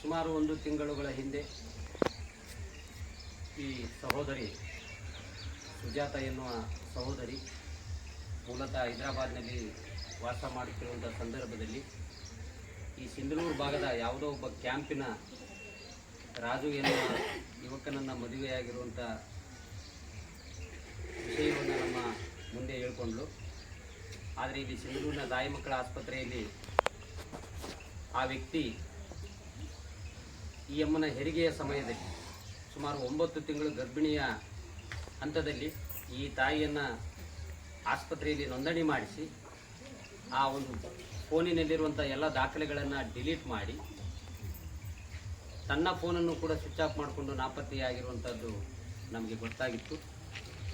ಸುಮಾರು ಒಂದು ತಿಂಗಳುಗಳ ಹಿಂದೆ ಈ ಸಹೋದರಿ ಸುಜಾತ ಎನ್ನುವ ಸಹೋದರಿ ಮೂಲತಃ ಹೈದರಾಬಾದ್ನಲ್ಲಿ ವಾಸ ಮಾಡುತ್ತಿರುವಂಥ ಸಂದರ್ಭದಲ್ಲಿ ಈ ಸಿಂಧನೂರು ಭಾಗದ ಯಾವುದೋ ಒಬ್ಬ ಕ್ಯಾಂಪಿನ ರಾಜು ಎನ್ನುವ ಯುವಕನನ್ನು ಮದುವೆಯಾಗಿರುವಂಥ ವಿಷಯವನ್ನು ನಮ್ಮ ಮುಂದೆ ಹೇಳ್ಕೊಂಡ್ಲು ಆದರೆ ಇಲ್ಲಿ ಸಿಂಧನೂರಿನ ತಾಯಿ ಮಕ್ಕಳ ಆಸ್ಪತ್ರೆಯಲ್ಲಿ ಆ ವ್ಯಕ್ತಿ ಈ ಅಮ್ಮನ ಹೆರಿಗೆಯ ಸಮಯದಲ್ಲಿ ಸುಮಾರು ಒಂಬತ್ತು ತಿಂಗಳು ಗರ್ಭಿಣಿಯ ಹಂತದಲ್ಲಿ ಈ ತಾಯಿಯನ್ನು ಆಸ್ಪತ್ರೆಯಲ್ಲಿ ನೋಂದಣಿ ಮಾಡಿಸಿ, ಆ ಒಂದು ಫೋನಿನಲ್ಲಿರುವಂಥ ಎಲ್ಲ ದಾಖಲೆಗಳನ್ನು ಡಿಲೀಟ್ ಮಾಡಿ, ತನ್ನ ಫೋನನ್ನು ಕೂಡ ಸ್ವಿಚ್ ಆಫ್ ಮಾಡಿಕೊಂಡು ನಾಪತ್ತೆಯಾಗಿರುವಂಥದ್ದು ನಮಗೆ ಗೊತ್ತಾಗಿತ್ತು.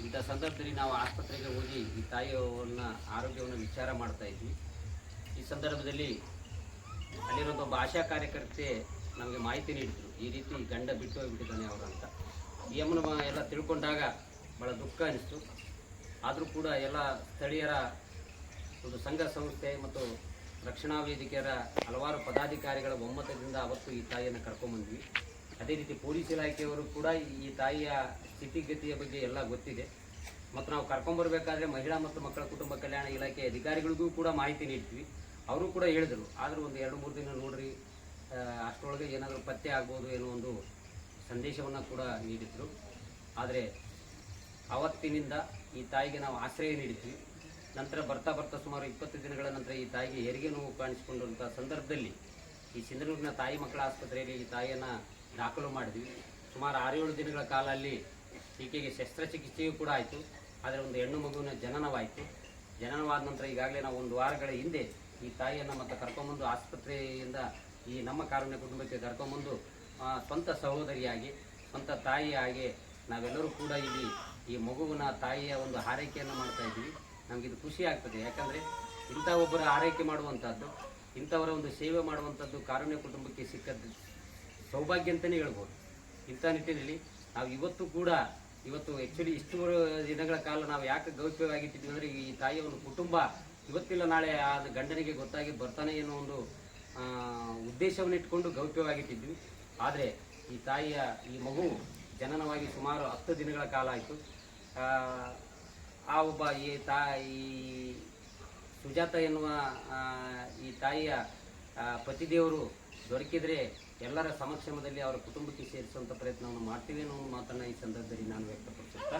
ಇಂಥ ಸಂದರ್ಭದಲ್ಲಿ ನಾವು ಆಸ್ಪತ್ರೆಗೆ ಹೋಗಿ ಈ ತಾಯಿಯವನ್ನ ಆರೋಗ್ಯವನ್ನು ವಿಚಾರ ಮಾಡ್ತಾ ಇದ್ವಿ. ಈ ಸಂದರ್ಭದಲ್ಲಿ ಅಲ್ಲಿರುವಂಥ ಆಶಾ ಕಾರ್ಯಕರ್ತೆ ನಮಗೆ ಮಾಹಿತಿ ನೀಡಿದರು. ಈ ರೀತಿ ಗಂಡ ಬಿಟ್ಟು ಹೋಗಿಬಿಟ್ಟಿದ್ದಾನೆ ಅವರು ಅಂತ. ಈ ಅಮ್ಮನ ಎಲ್ಲ ತಿಳ್ಕೊಂಡಾಗ ಭಾಳ ದುಃಖ ಅನಿಸ್ತು. ಆದರೂ ಕೂಡ ಎಲ್ಲ ಸ್ಥಳೀಯರ ಒಂದು ಸಂಘ ಸಂಸ್ಥೆ ಮತ್ತು ರಕ್ಷಣಾ ವೇದಿಕೆಯರ ಹಲವಾರು ಪದಾಧಿಕಾರಿಗಳ ಒಮ್ಮತದಿಂದ ಅವತ್ತು ಈ ತಾಯಿಯನ್ನು ಕರ್ಕೊಂಬಂದ್ವಿ. ಅದೇ ರೀತಿ ಪೊಲೀಸ್ ಇಲಾಖೆಯವರು ಕೂಡ ಈ ತಾಯಿಯ ಸ್ಥಿತಿಗತಿಯ ಬಗ್ಗೆ ಎಲ್ಲ ಗೊತ್ತಿದೆ. ಮತ್ತು ನಾವು ಕರ್ಕೊಂಬರ್ಬೇಕಾದ್ರೆ ಮಹಿಳಾ ಮತ್ತು ಮಕ್ಕಳ ಕುಟುಂಬ ಕಲ್ಯಾಣ ಇಲಾಖೆ ಅಧಿಕಾರಿಗಳಿಗೂ ಕೂಡ ಮಾಹಿತಿ ನೀಡ್ತೀವಿ. ಅವರು ಕೂಡ ಹೇಳಿದರು. ಆದರೂ ಒಂದು ಎರಡು, ಮೂರು ದಿನ ನೋಡ್ರಿ ಅಷ್ಟರೊಳಗೆ ಏನಾದರೂ ಪತ್ತೆ ಆಗ್ಬೋದು ಏನೋ ಒಂದು ಸಂದೇಶವನ್ನು ಕೂಡ ನೀಡಿದ್ರು. ಆದರೆ ಅವತ್ತಿನಿಂದ ಈ ತಾಯಿಗೆ ನಾವು ಆಶ್ರಯ ನೀಡಿದ್ವಿ. ನಂತರ ಬರ್ತಾ ಬರ್ತಾ ಸುಮಾರು ಇಪ್ಪತ್ತು ದಿನಗಳ ನಂತರ ಈ ತಾಯಿಗೆ ಹೆರಿಗೆ ನೋವು ಕಾಣಿಸಿಕೊಂಡಂಥ ಸಂದರ್ಭದಲ್ಲಿ ಈ ಸಿಂಧನೂರಿನ ತಾಯಿ ಮಕ್ಕಳ ಆಸ್ಪತ್ರೆಯಲ್ಲಿ ಈ ತಾಯಿಯನ್ನು ದಾಖಲು ಮಾಡಿದ್ವಿ. ಸುಮಾರು ಆರು ಏಳು ದಿನಗಳ ಕಾಲ ಅಲ್ಲಿ ಈಕೆಗೆ ಶಸ್ತ್ರಚಿಕಿತ್ಸೆಯೂ ಕೂಡ ಆಯಿತು. ಆದರೆ ಒಂದು ಹೆಣ್ಣು ಮಗುವಿನ ಜನನವಾಯಿತು. ಜನನವಾದ ನಂತರ ಈಗಾಗಲೇ ನಾವು ಒಂದು ವಾರಗಳ ಹಿಂದೆ ಈ ತಾಯಿಯನ್ನು ಮತ್ತೆ ಕರ್ಕೊಂಬಂದು ಆಸ್ಪತ್ರೆಯಿಂದ ಈ ನಮ್ಮ ಕಾರುಣ್ಯ ಕುಟುಂಬಕ್ಕೆ ಕರ್ಕೊಂಬಂದು ಸ್ವಂತ ಸಹೋದರಿಯಾಗಿ, ಸ್ವಂತ ತಾಯಿಯಾಗಿ ನಾವೆಲ್ಲರೂ ಕೂಡ ಇಲ್ಲಿ ಈ ಮಗುವಿನ ತಾಯಿಯ ಒಂದು ಆರೈಕೆಯನ್ನು ಮಾಡ್ತಾ ನಮ್ಗೆ ನಮಗಿದು ಖುಷಿ ಆಗ್ತದೆ. ಯಾಕಂದರೆ ಇಂಥ ಒಬ್ಬರ ಆರೈಕೆ ಮಾಡುವಂಥದ್ದು ಇಂಥವರ ಒಂದು ಸೇವೆ ಮಾಡುವಂಥದ್ದು ಕಾರುಣ್ಯ ಕುಟುಂಬಕ್ಕೆ ಸಿಕ್ಕದ್ದು ಸೌಭಾಗ್ಯ ಅಂತಲೇ ಹೇಳ್ಬೋದು. ಇಂಥ ನಿಟ್ಟಿನಲ್ಲಿ ನಾವು ಇವತ್ತು ಕೂಡ, ಇವತ್ತು ಆ್ಯಕ್ಚುಲಿ ಇಷ್ಟು ದಿನಗಳ ಕಾಲ ನಾವು ಯಾಕೆ ಗೌಪ್ಯವಾಗಿಟ್ಟಿದ್ವಿ ಅಂದರೆ ಈ ತಾಯಿಯ ಒಂದು ಕುಟುಂಬ ಇವತ್ತಿಲ್ಲ, ನಾಳೆ ಆ ಗಂಡನಿಗೆ ಗೊತ್ತಾಗಿ ಬರ್ತಾನೆ ಅನ್ನೋ ಒಂದು ಉದ್ದೇಶವನ್ನು ಇಟ್ಕೊಂಡು ಗೌಪ್ಯವಾಗಿಟ್ಟಿದ್ವಿ. ಆದರೆ ಈ ತಾಯಿಯ ಈ ಮಗು ಜನನವಾಗಿ ಸುಮಾರು ಹತ್ತು ದಿನಗಳ ಕಾಲ ಆಯಿತು. ಆ ಒಬ್ಬ ಈ ತಾಯಿ ಸುಜಾತ ಎನ್ನುವ ಈ ತಾಯಿಯ ಪತಿದೇವರು ದೊರಕಿದರೆ ಎಲ್ಲರ ಸಮಕ್ಷಮದಲ್ಲಿ ಅವರ ಕುಟುಂಬಕ್ಕೆ ಸೇರಿಸುವಂಥ ಪ್ರಯತ್ನವನ್ನು ಮಾಡ್ತೀವಿ ಅನ್ನೋ ಮಾತನ್ನು ಈ ಸಂದರ್ಭದಲ್ಲಿ ನಾನು ವ್ಯಕ್ತಪಡಿಸುತ್ತಾ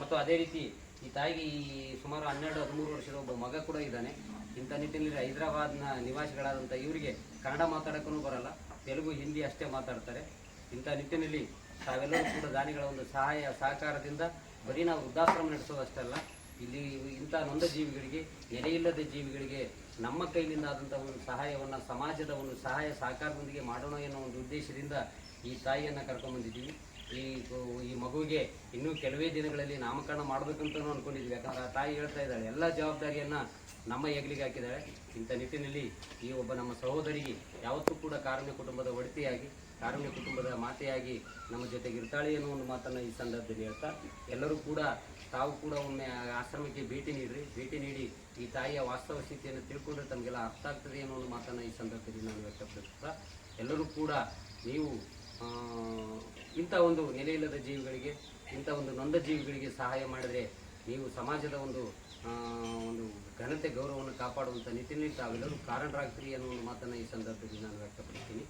ಮತ್ತು ಅದೇ ರೀತಿ ಈ ತಾಯಿಗೆ ಈ ಸುಮಾರು ಹನ್ನೆರಡು, ಹದಿಮೂರು ವರ್ಷದ ಒಬ್ಬ ಮಗ ಕೂಡ ಇದ್ದಾನೆ. ಇಂಥ ನಿಟ್ಟಿನಲ್ಲಿ ಹೈದರಾಬಾದ್ನ ನಿವಾಸಿಗಳಾದಂಥ ಇವರಿಗೆ ಕನ್ನಡ ಮಾತಾಡೋಕ್ಕೂ ಬರಲ್ಲ, ತೆಲುಗು, ಹಿಂದಿ ಅಷ್ಟೇ ಮಾತಾಡ್ತಾರೆ. ಇಂಥ ನಿಟ್ಟಿನಲ್ಲಿ ತಾವೆಲ್ಲರೂ ಕೂಡ ದಾನಿಗಳ ಒಂದು ಸಹಾಯ, ಸಹಕಾರದಿಂದ ಬರೀ ನಾವು ವೃದ್ಧಾಶ್ರಮ ನಡೆಸೋದಷ್ಟಲ್ಲ, ಇಲ್ಲಿ ಇಂಥ ನೊಂದ ಜೀವಿಗಳಿಗೆ ನೆಲೆಯಿಲ್ಲದ ಜೀವಿಗಳಿಗೆ ನಮ್ಮ ಕೈಲಿಂದ ಆದಂಥ ಒಂದು ಸಹಾಯವನ್ನು, ಸಮಾಜದ ಒಂದು ಸಹಾಯ, ಸಹಕಾರದೊಂದಿಗೆ ಮಾಡೋಣ ಎನ್ನುವ ಒಂದು ಉದ್ದೇಶದಿಂದ ಈ ತಾಯಿಯನ್ನು ಕರ್ಕೊಂಡ್ಬಂದಿದ್ದೀವಿ ಈ ಈ ಮಗುವಿಗೆ ಇನ್ನೂ ಕೆಲವೇ ದಿನಗಳಲ್ಲಿ ನಾಮಕರಣ ಮಾಡಬೇಕಂತ ಅನ್ಕೊಂಡಿದ್ವಿ. ಯಾಕಂದ್ರೆ ಆ ತಾಯಿ ಹೇಳ್ತಾ ಇದ್ದಾಳೆ, ಎಲ್ಲ ಜವಾಬ್ದಾರಿಯನ್ನು ನಮ್ಮ ಹೆಗ್ಲಿಗೆ ಹಾಕಿದ್ದಾಳೆ ಇಂಥ ನಿಟ್ಟಿನಲ್ಲಿ ಈ ಒಬ್ಬ ನಮ್ಮ ಸಹೋದರಿಗೆ ಯಾವತ್ತೂ ಕೂಡ ಕಾರುಣ್ಯ ಕುಟುಂಬದ ಒಡತಿಯಾಗಿ, ಕಾರುಣ್ಯ ಕುಟುಂಬದ ಮಾತೆಯಾಗಿ ನಮ್ಮ ಜೊತೆಗೆ ಇರ್ತಾಳೆ ಅನ್ನೋ ಒಂದು ಮಾತನ್ನು ಈ ಸಂದರ್ಭದಲ್ಲಿ ಹೇಳ್ತಾ, ಎಲ್ಲರೂ ಕೂಡ ತಾವು ಕೂಡ ಒಮ್ಮೆ ಆಶ್ರಮಕ್ಕೆ ಭೇಟಿ ನೀಡ್ರಿ. ಭೇಟಿ ನೀಡಿ ಈ ತಾಯಿಯ ವಾಸ್ತವ ಸ್ಥಿತಿಯನ್ನು ತಿಳ್ಕೊಂಡ್ರೆ ತಮಗೆಲ್ಲ ಅರ್ಥ ಆಗ್ತದೆ ಅನ್ನೋ ಒಂದು ಮಾತನ್ನು ಈ ಸಂದರ್ಭದಲ್ಲಿ ನಾನು ವ್ಯಕ್ತಪಡಿಸ್ತಾ, ಎಲ್ಲರೂ ಕೂಡ ನೀವು ಇಂಥ ಒಂದು ನೆಲೆಯಿಲ್ಲದ ಜೀವಿಗಳಿಗೆ, ಇಂಥ ಒಂದು ನೊಂದ ಜೀವಿಗಳಿಗೆ ಸಹಾಯ ಮಾಡಿದರೆ ನೀವು ಸಮಾಜದ ಒಂದು ಒಂದು ಘನತೆ ಗೌರವವನ್ನು ಕಾಪಾಡುವಂಥ ನಿಟ್ಟಿನಲ್ಲಿ ತಾವೆಲ್ಲರೂ ಕಾರಣರಾಗ್ತೀರಿ ಅನ್ನೋ ಒಂದು ಮಾತನ್ನು ಈ ಸಂದರ್ಭದಲ್ಲಿ ನಾನು ವ್ಯಕ್ತಪಡಿಸ್ತೀನಿ.